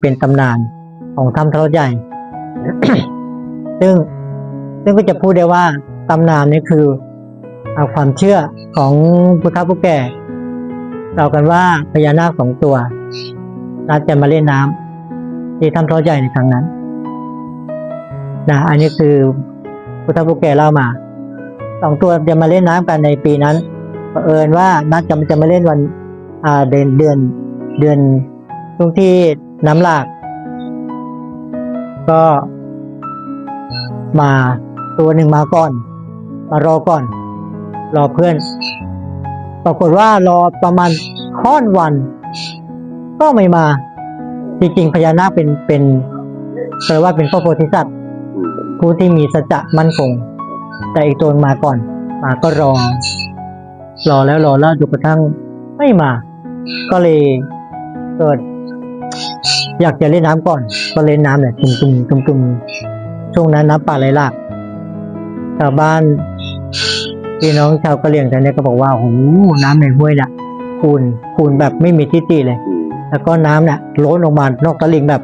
เป็นตำนานของถ้ำทะเลใหญ่ ซึ่งซึ่งก็จะพูดได้ว่าตำนานนี้คือเอาความเชื่อของผู้เฒ่าผู้แก่เล่ากันว่าพญานาคสองตัวนัดจะมาเล่นน้ำที่ถ้ำทะเลใหญ่ในครั้งนั้นนะอันนี้คือผู้เฒ่าผู้แก่เล่ามาสองตัวจะมาเล่นน้ำกันในปีนั้นเผอิญว่านัดจะจะมาเล่นวันเดือนเดือนเดือนช่วงที่ น้ำหลาก ก็มาตัวหนึ่งมาก่อน มารอก่อน รอเพื่อน ปรากฏว่ารอประมาณค่อนวัน ก็ไม่มา จริงๆพญานาคเป็นเป็นแปลว่าเป็นพระโพธิสัตว์ผู้ที่มีสัจจะมั่นคง แต่อีกตัวมาก่อน มาก็รอ รอแล้วรอแล้วจนกระทั่งไม่มา ก็เลยเกิด อยากจะเล่นน้ำก่อน ก็เล่นน้ำเนี่ยตุ่มตุ่มตุ่มตุ่มช่วงนั้นน้ำป่าไหลหลากชาวบ้านพี่น้องชาวกะเหรี่ยงแถวเนี้ยก็บอกว่าโอ้โหน้ำในห้วยน่ะคูนคูนแบบไม่มีที่ติเลยอืมแล้วก็น้ำเนี่ยล้นออกมานอกตลิ่งแบบ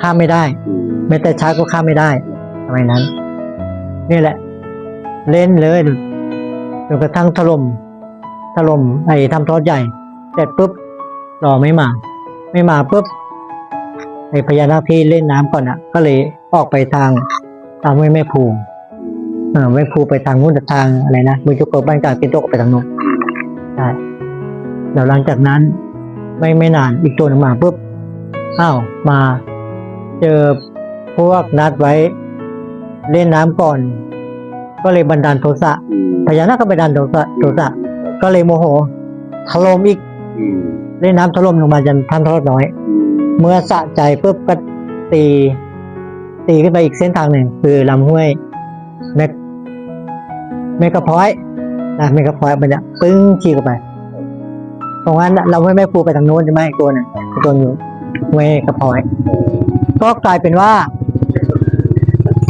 ข้ามไม่ได้อืมแม้แต่ช้างก็ข้ามไม่ได้ทำไมนั้น นี่แหละ เล่นเลยจนกระทั่งถล่มถล่มไอ้ทำทอดใหญ่เสร็จปุ๊บรอไม่มา ไม่มาปุ๊บไอ้พญานาคที่เล่นน้ำก่อนอะ ก็เลยออกไปทางทางห้วยแม่ภูเออแม่ภูไปทางนู้นทางอะไรนะมือจุกเปิดบ้านกลางเป็นโตกไปทางนู้นใช่แล้วหลังจากนั้น ไม่ไม่นานอีกตัวหนึ่งมาปุ๊บอ้าวมาเจอพวกนัดไว้เล่นน้ำก่อน ก็เลยบันดาลโทสะพญานาคก็บันดาลโทสะโทสะก็เลยโมโหถล่มอีก นน้ำถล่มลงมาจนท่านทอดน้อยอืมเมื่อสะใจปุ๊บก็ตี ตีขึ้นไปอีกเส้นทางหนึ่ง คือลำห้วยแมกเมกะพอยต์นะเมกะพอยต์มันจะปึ้งขี่เข้าไปตรงนั้นน่ะเราไม่แม่ปูไปทางโน้นใช่ไหมอีกตัวหนึงอีกตัวอยู่เมกะพอยต์ก็กลายเป็นว่า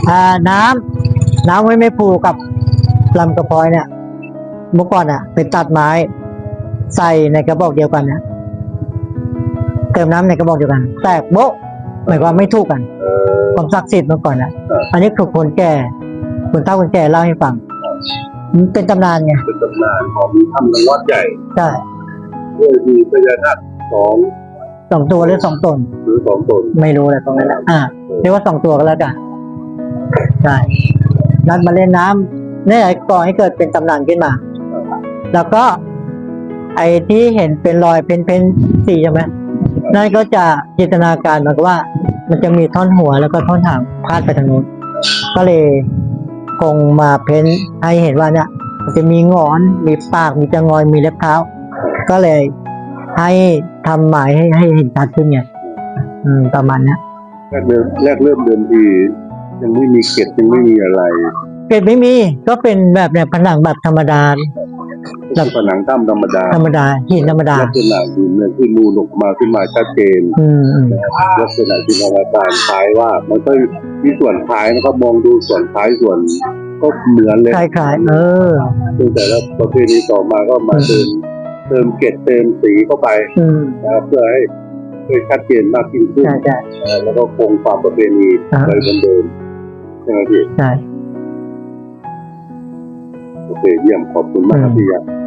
อ่าน้ำน้ำห้วยแม่ปูกับลำกระพอยเนี่ย เมื่อก่อนอะไปตัดไม้ ใส่ในกระบอกเดียวกันนะเติมน้ำในกระบอกเดียวกัน แตกโบ๊ะหมายความไม่ถูกกันเออความศักดิ์สิทธิ์เมื่อก่อนอะอันนี้คือคนแก่คนเฒ่าคนแก่เล่าให้ฟังมันเป็นตำนานไงเป็นตำนานของถ้ำนวัดใหญ่ใช่ด้วยมีพญานาคสองสองตัวหรือสองตนหรือสองตนไม่รู้เลยตรงนั้นนะอ่าเรียกว่าสองตัวก็แล้วกันใช่นัดมาเล่นน้ำเนี่ยก่อให้เกิดเป็นตำนานขึ้นมา แล้วก็ ไอ้ที่เห็นเป็นรอยเพ้นเพ้นสีใช่ไหมนั่นก็จะจินตนาการเหมือนกับว่า มันจะมีท่อนหัวแล้วก็ท่อนหางพาดไปทางนู้นก็เลยคงมาเพ้นให้เห็นว่าเนี่ยมันจะมีงอนมีปากมีจะงอยมีเล็บเท้า ก็เลยให้ทำหมายให้ให้เห็นชัดขึ้นไงอืมประมาณเนี้ยแรกเริ่มแรกเริ่มเดิมทียังไม่มีเกล็ดยังไม่มีอะไร เกรดไม่มีก็เป็นแบบเนี่ยผนังแบบธรรมดา ก็คือผนังถ้ำธรรมดาธรรมดาหินธรรมดาลักษณะหินเนี่ยที่นูนออกมาขึ้นมาชัดเจนอืมอืมลักษณะจินตนาการคล้ายว่า มันก็มีส่วนคล้ายนะครับมองดูส่วนคล้ายส่วนก็เหมือนเลยคล้ายๆเออซึ่งแต่ละประเพณีต่อมาก็มาเติมเติมเกล็ดเติมสีเข้าไปอืมนะครับเพื่อให้ให้ชัดเจนมากยิ่งขึ้นใช่ใช่เอ่อแล้วก็คงความประเพณีอ่าไว้เหมือนเดิมใช่ไหมพี่ใช่ โอเคเยี่ยมขอบคุณมากครับพี่ครับ